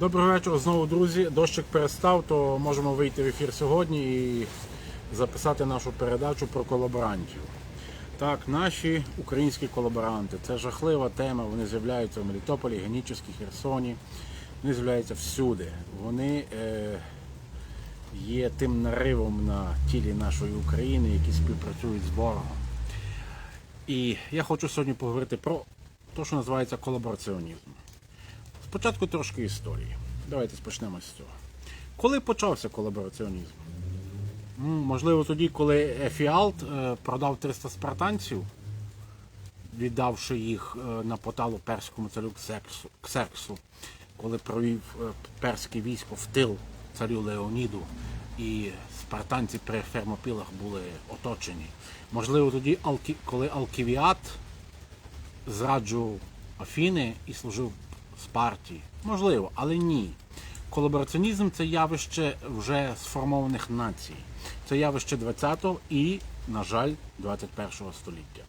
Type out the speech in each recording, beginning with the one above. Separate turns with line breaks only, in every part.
Доброго вечора знову, друзі. Дощик перестав, то можемо вийти в ефір сьогодні і записати нашу передачу про колаборантів. Так, наші українські колаборанти це жахлива тема. Вони з'являються в Мелітополі, Генічеській, Херсоні. Вони з'являються всюди. Вони е, є тим наривом на тілі нашої України, які співпрацюють з ворогом. І я хочу сьогодні поговорити про те, що називається колабораціонізм. Спочатку трошки історії. Давайте почнемо з цього. Коли почався колабораціонізм? Можливо, тоді, коли Ефіалт продав 300 спартанців, віддавши їх е, на поталу перському царю Ксерксу, коли провів е, перське військо в тил царю Леоніду, і спартанці при Фермопілах були оточені. Можливо, тоді, коли Алківіат зраджував Афіни і служив Спарті. Можливо, але ні. Колабораціонізм це явище вже сформованих націй. Це явище 20-го і, на жаль, 21-го століття.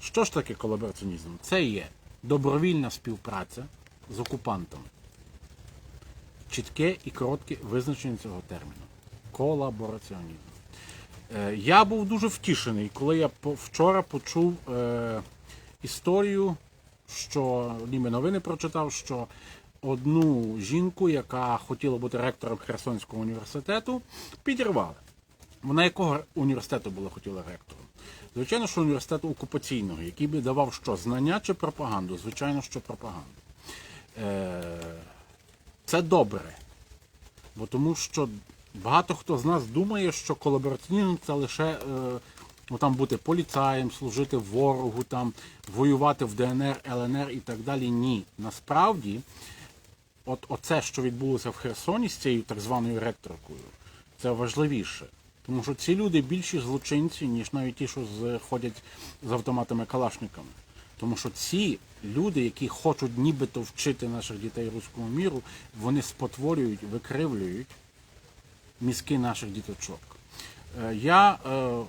Що ж таке колабораціонізм? Це є добровільна співпраця з окупантами. Чітке і коротке визначення цього терміну. Колабораціонізм. Е, Я був дуже втішений, коли я вчора почув е, історію, що ніби новини прочитав, що одну жінку, яка хотіла бути ректором Херсонського університету, підірвали. Вона якого університету була хотіла ректором? Звичайно, що університету окупаційного, який би давав що, знання чи пропаганду? Звичайно, що пропаганду. Е, це добре. Бо тому що багато хто з нас думає, що колабораціонізм це лише е, ну, там бути поліцаєм, служити ворогу, там, воювати в ДНР, ЛНР і так далі. Ні. Насправді, от оце, що відбулося в Херсоні з цією так званою ректоркою, це важливіше. Тому що ці люди більші злочинці, ніж навіть ті, що ходять з автоматами калашниками. Тому що ці люди, які хочуть нібито вчити наших дітей руському міру, вони спотворюють, викривлюють мізки наших діточок. Е, Я е,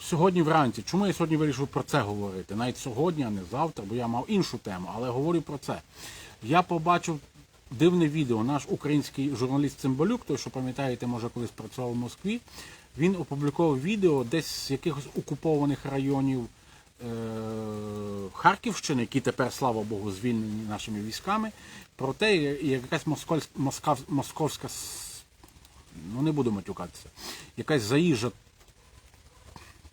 сьогодні вранці, чому я сьогодні вирішив про це говорити? Навіть сьогодні, а не завтра, бо я мав іншу тему, але говорю про це. Я побачив дивне відео. Наш український журналіст Цимбалюк, той, що пам'ятаєте, може колись працював в Москві, він опублікував відео десь з якихось окупованих районів е, Харківщини, які тепер, слава Богу, звільнені нашими військами, про те, як якась москальсь- москав- московська, ну не буду матюкатися, якась заїжджа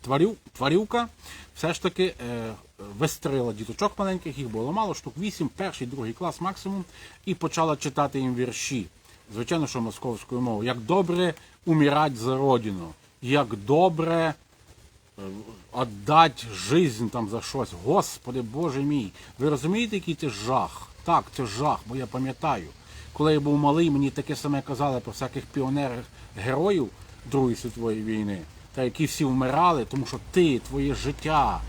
тварю, тварюка все ж таки е, вистрелила діточок маленьких, їх було мало, штук 8, перший, другий клас максимум, і почала читати їм вірші. Звичайно, що московською мовою. Як добре умирать за родину, як добре віддати жизнь там за щось. Господи Боже мій. Ви розумієте, який це жах? Так, це жах, бо я пам'ятаю. Коли я був малий, мені таке саме казали про всяких піонерів героїв Другої світової війни, та які всі вмирали, тому що ти, твоє життя,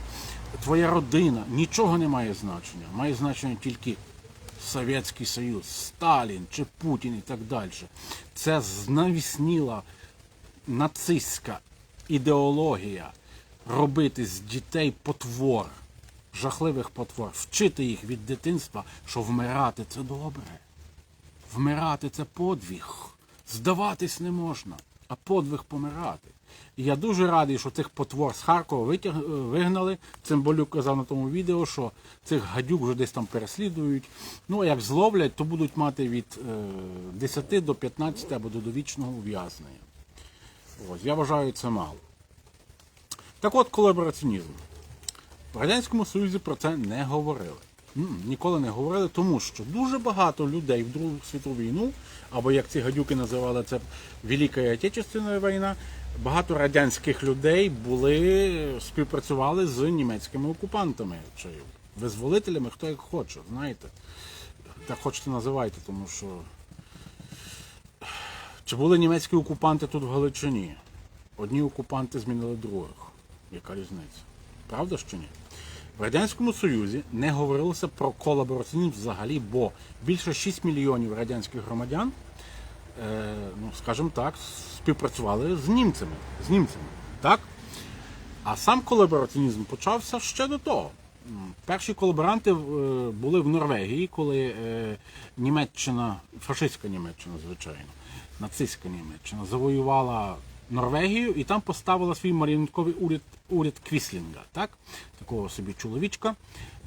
твоя родина нічого не має значення. Має значення тільки Совєтський Союз, Сталін чи Путін і так далі. Це знавісніла нацистська ідеологія робити з дітей потвор, жахливих потвор, вчити їх від дитинства, що вмирати це добре. Вмирати це подвиг. Здаватись не можна, а подвиг помирати. Я дуже радий, що цих потвор з Харкова витяг... е, вигнали. Цимбалюк казав на тому відео, що цих гадюк вже десь там переслідують. Ну, а як зловлять, то будуть мати від е, 10 до 15 або до довічного ув'язнення. Ось, я вважаю це мало. Так от колабораціонізм. В Радянському Союзі про це не говорили. Ніколи не говорили, тому що дуже багато людей в Другу світову війну, або як ці гадюки називали це Велика Отечественна війна, багато радянських людей були, співпрацювали з німецькими окупантами чи визволителями, хто як хоче, знаєте. Так хочете називайте, тому що. Чи були німецькі окупанти тут в Галичині? Одні окупанти змінили других. Яка різниця? Правда що ні? В Радянському Союзі не говорилося про колабораціонізм взагалі, бо більше 6 мільйонів радянських громадян, ну, скажімо так, співпрацювали з німцями. З німцями так? А сам колабораціонізм почався ще до того. Перші колаборанти е, були в Норвегії, коли е, Німеччина, фашистська Німеччина, звичайно, нацистська Німеччина завоювала Норвегію і там поставила свій маріонетковий уряд, уряд Квіслінга, так? такого собі чоловічка.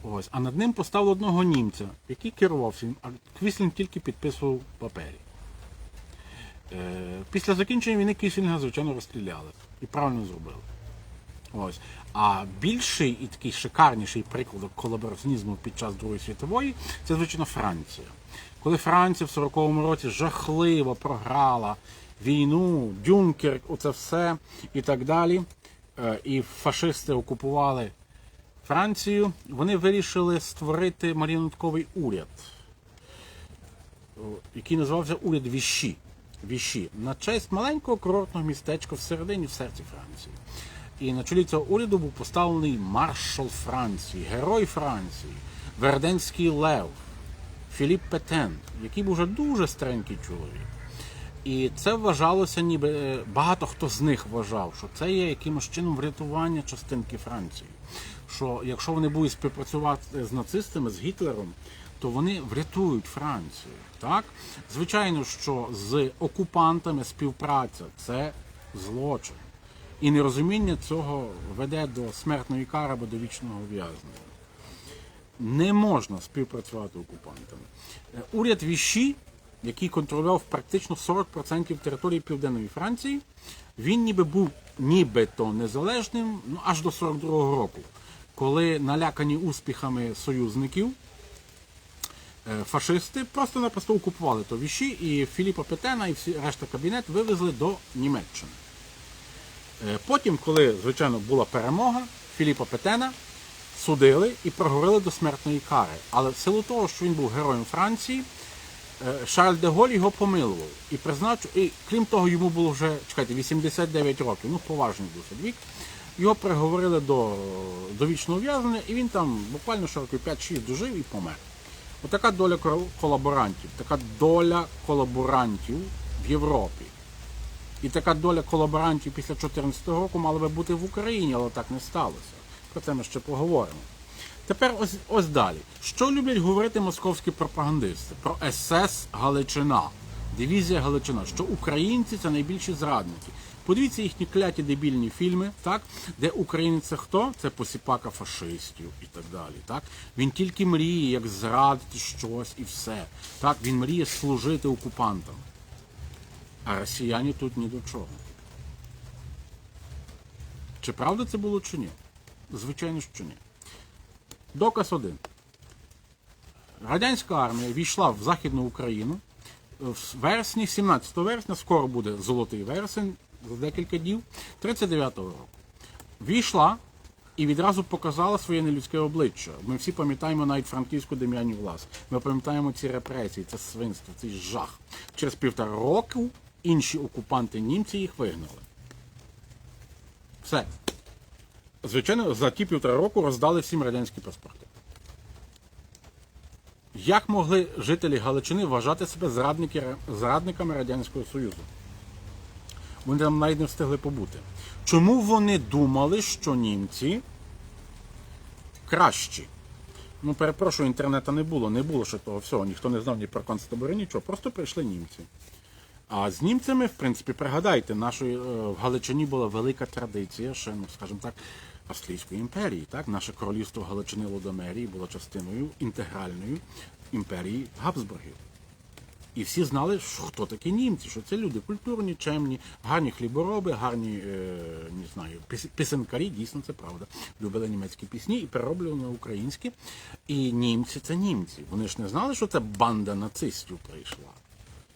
Ось. А над ним поставили одного німця, який керувався, а Квіслінг тільки підписував папері. Е, Після закінчення війни Квіслінга, звичайно, розстріляли. І правильно зробили. Ось. А більший і такий шикарніший приклад колабораціонізму під час Другої світової це, звичайно, Франція. Коли Франція в 40-му році жахливо програла війну, Дюнкерк, оце все і так далі. е, І фашисти окупували Францію, вони вирішили створити маріонетковий уряд, який називався уряд Віші. Віші на честь маленького курортного містечка всередині в серці Франції. І на чолі цього уряду був поставлений маршал Франції, герой Франції, Верденський Лев, Філіп Петен, який був вже дуже старенький чоловік. І це вважалося, ніби е, багато хто з них вважав, що це є якимось чином врятування частинки Франції. Що якщо вони будуть співпрацювати з нацистами, з Гітлером, то вони врятують Францію. Так? Звичайно, що з окупантами співпраця це злочин. І нерозуміння цього веде до смертної кари або до вічного ув'язнення. Не можна співпрацювати окупантами. Е, Уряд Віші, який контролював практично 40% території Південної Франції, він ніби був нібито незалежним ну, аж до 42-го року, коли налякані успіхами союзників, фашисти просто-напросто окупували то Віші, і Філіпа Петена і всі решта кабінет вивезли до Німеччини. Е, Потім, коли, звичайно, була перемога, Філіпа Петена судили і проговорили до смертної кари. Але в силу того, що він був героєм Франції, е, Шарль де Голь його помилував і призначив, і крім того, йому було вже чекайте, 89 років, ну поважний досить вік. Його приговорили до, вічного ув'язнення, і він там буквально що років 5-6 дожив і помер. Отака доля колаборантів, така доля колаборантів в Європі. І така доля колаборантів після 2014 року мала би бути в Україні, але так не сталося. Про це ми ще поговоримо. Тепер ось, ось далі. Що люблять говорити московські пропагандисти? Про СС Галичина, дивізія Галичина, що українці це найбільші зрадники. Подивіться їхні кляті дебільні фільми, так, де українець це хто? Це посіпака фашистів і так далі. Так? Він тільки мріє, як зрадити щось і все. Так? Він мріє служити окупантам. А росіяни тут ні до чого. Чи правда це було чи ні? Звичайно, що ні. Доказ один. Радянська армія війшла в Західну Україну в вересні, 17 вересня, скоро буде золотий вересень, за декілька днів, 39-го року. Війшла і відразу показала своє нелюдське обличчя. Ми всі пам'ятаємо навіть франківську Дем'янів Влас. Ми пам'ятаємо ці репресії, це свинство, цей жах. Через півтора року інші окупанти німці їх вигнали. Все. Звичайно, за ті півтора року роздали всім радянські паспорти. Як могли жителі Галичини вважати себе зрадниками Радянського Союзу? Вони там навіть не встигли побути. Чому вони думали, що німці кращі? Ну, перепрошую, інтернету не було, не було ще того всього, ніхто не знав ні про концтабори, нічого, просто прийшли німці. А з німцями, в принципі, пригадайте, нашої е, в Галичині була велика традиція, ще, ну, скажімо так, Австрійської імперії. Так? Наше королівство Галичини Лодомерії було частиною інтегральної імперії Габсбургів. І всі знали, хто такі німці, що це люди культурні, чемні, гарні хлібороби, гарні е, не знаю, піс- пісенкарі, дійсно це правда. Любили німецькі пісні і перероблювали на українські. І німці це німці. Вони ж не знали, що це банда нацистів прийшла.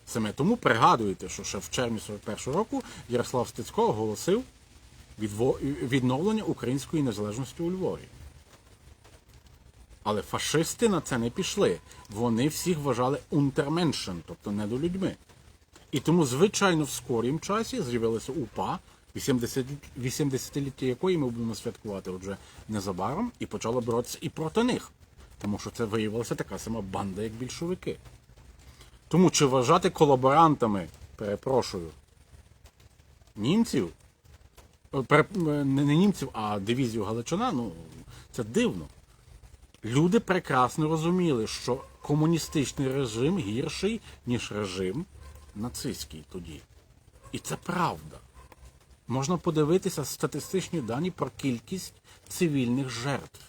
Саме тому пригадуєте, що ще в червні 41 року Ярослав Стецько оголосив відновлення української незалежності у Львові. Але фашисти на це не пішли. Вони всіх вважали унтерменшен, тобто недолюдьми. І тому, звичайно, в скорім часі з'явилася УПА, 80 80-ліття якої ми будемо святкувати вже незабаром, і почала боротися і проти них. Тому що це виявилася така сама банда, як більшовики. Тому чи вважати колаборантами, перепрошую, німців, е, е, не німців, а дивізію Галичина, ну це дивно. Люди прекрасно розуміли, що комуністичний режим гірший, ніж режим нацистський тоді. І це правда. Можна подивитися статистичні дані про кількість цивільних жертв,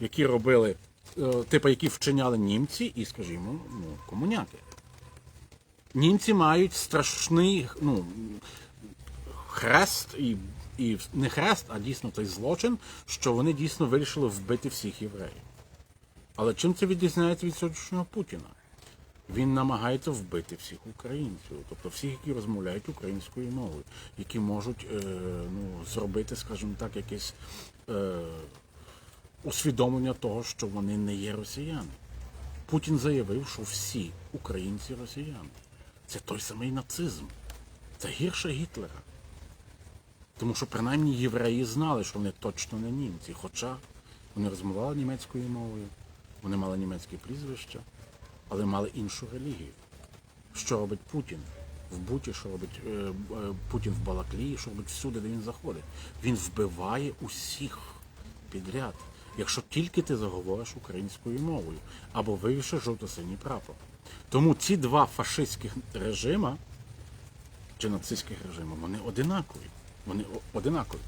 які робили, е, типу, які вчиняли німці і, скажімо, ну, комуняки. Німці мають страшний ну, хрест і, і не хрест, а дійсно той злочин, що вони дійсно вирішили вбити всіх євреїв. Але чим це відрізняється від сьогоднішнього Путіна? Він намагається вбити всіх українців, тобто всіх, які розмовляють українською мовою, які можуть е, ну, зробити, скажімо так, якесь е, усвідомлення того, що вони не є росіяни. Путін заявив, що всі українці росіяни. Це той самий нацизм. Це гірше Гітлера. Тому що принаймні євреї знали, що вони точно не німці, хоча вони розмовляли німецькою мовою, вони мали німецьке прізвище, але мали іншу релігію. Що робить Путін? В Буті, що робить е, е, Путін в Балаклії, що робить всюди, де він заходить. Він вбиває усіх підряд, якщо тільки ти заговориш українською мовою або вивішиш жовто-синій прапор. Тому ці два фашистських режима чи нацистських режимів, вони одинакові. Вони одинакові.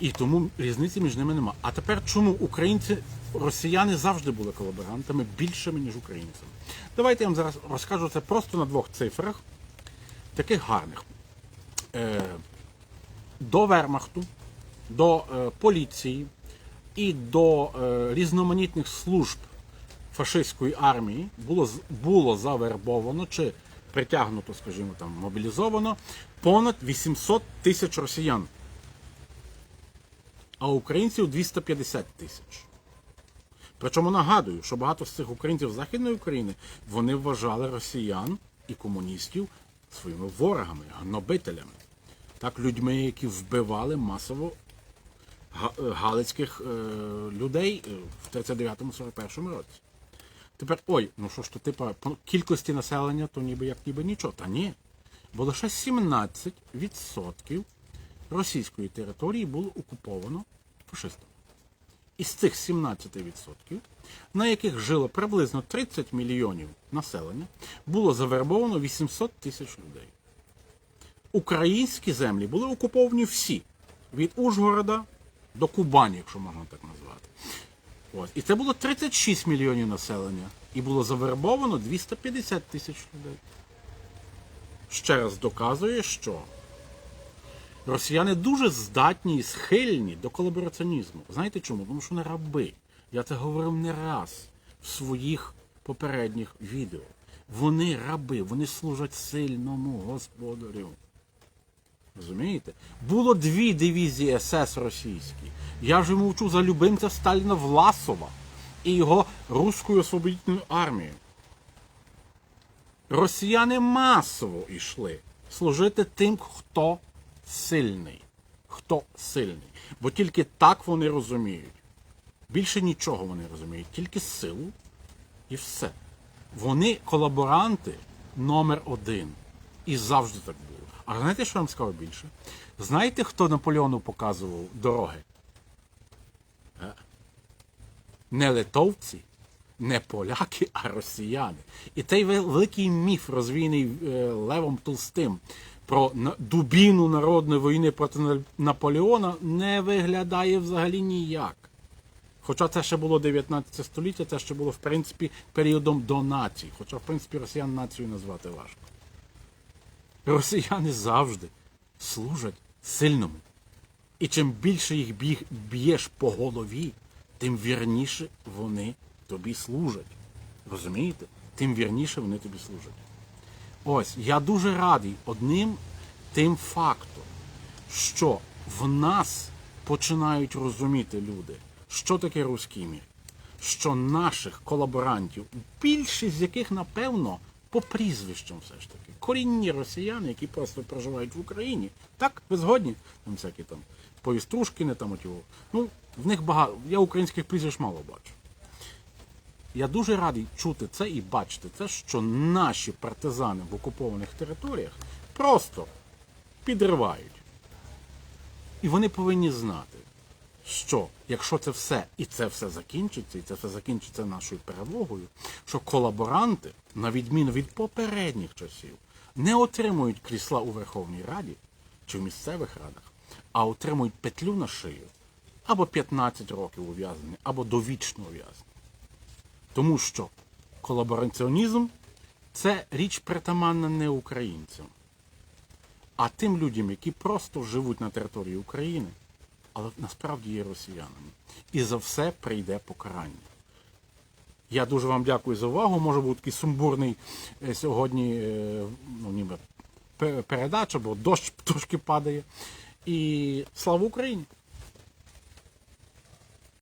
І тому різниці між ними нема. А тепер чому українці, росіяни завжди були колаборантами більшими, ніж українцями? Давайте я вам зараз розкажу це просто на двох цифрах, таких гарних. Е, до Вермахту, до е, поліції і до е, різноманітних служб фашистської армії було, було завербовано чи притягнуто, скажімо там, мобілізовано понад 800 тисяч росіян, а українців 250 тисяч. Причому нагадую, що багато з цих українців Західної України вони вважали росіян і комуністів своїми ворогами, гнобителями. Так, людьми, які вбивали масово е, галицьких е, людей е, в 39-41 році. Тепер, ой, ну що ж то, типа, по кількості населення, то ніби як ніби нічого. Та ні. Бо лише 17% російської території було окуповано фашистами. Із цих 17%, на яких жило приблизно 30 мільйонів населення, було завербовано 800 тисяч людей. Українські землі були окуповані всі, від Ужгорода до Кубані, якщо можна так назвати. Ось. І це було 36 мільйонів населення. І було завербовано 250 тисяч людей. Ще раз доказує, що росіяни дуже здатні і схильні до колабораціонізму. Знаєте чому? Тому що вони раби. Я це говорив не раз в своїх попередніх відео. Вони раби, вони служать сильному господарю. Розумієте? Було дві дивізії СС російські. Я вже мовчу за любимця Сталіна Власова і його Руською освободительною армією. Росіяни масово йшли служити тим, хто сильний. Хто сильний. Бо тільки так вони розуміють. Більше нічого вони розуміють, тільки силу і все. Вони колаборанти номер один. І завжди так. А знаєте, що я вам скажу більше? Знаєте, хто Наполеону показував дороги? Е? Не литовці, не поляки, а росіяни. І вел- великий міф, розвійний е, Левом Толстим, про дубіну народної війни проти Наполеона не виглядає взагалі ніяк. Хоча це ще було 19 століття, це ще було, в принципі, періодом до націй. Хоча, в принципі, росіян нацією назвати важко. Росіяни завжди служать сильному. І чим більше їх б'єш по голові, тим вірніше вони тобі служать. Розумієте? Тим вірніше вони тобі служать. Ось, я дуже радий одним тим фактом, що в нас починають розуміти люди, що таке руський мір, що наших колаборантів, більшість з яких, напевно, по прізвищам все ж таки, корінні росіяни, які просто проживають в Україні. Так, ви згодні? Там всякі там повіструшкини, там от його. Ну, в них багато. Я українських прізвищ мало бачу. Я дуже радий чути це і бачити це, що наші партизани в окупованих територіях просто підривають. І вони повинні знати, що якщо це все і це все закінчиться, і це все закінчиться нашою перемогою, що колаборанти, на відміну від попередніх часів, не отримують крісла у Верховній Раді чи в місцевих радах, а отримують петлю на шию або 15 років ув'язнення, або довічне ув'язнення. Тому що колабораціонізм це річ притаманна не українцям, а тим людям, які просто живуть на території України, але насправді є росіянами. І за все прийде покарання. Я дуже вам дякую за увагу. Може бути такий сумбурний е, сьогодні е, ну, ніби передача, бо дощ трошки падає. І слава Україні!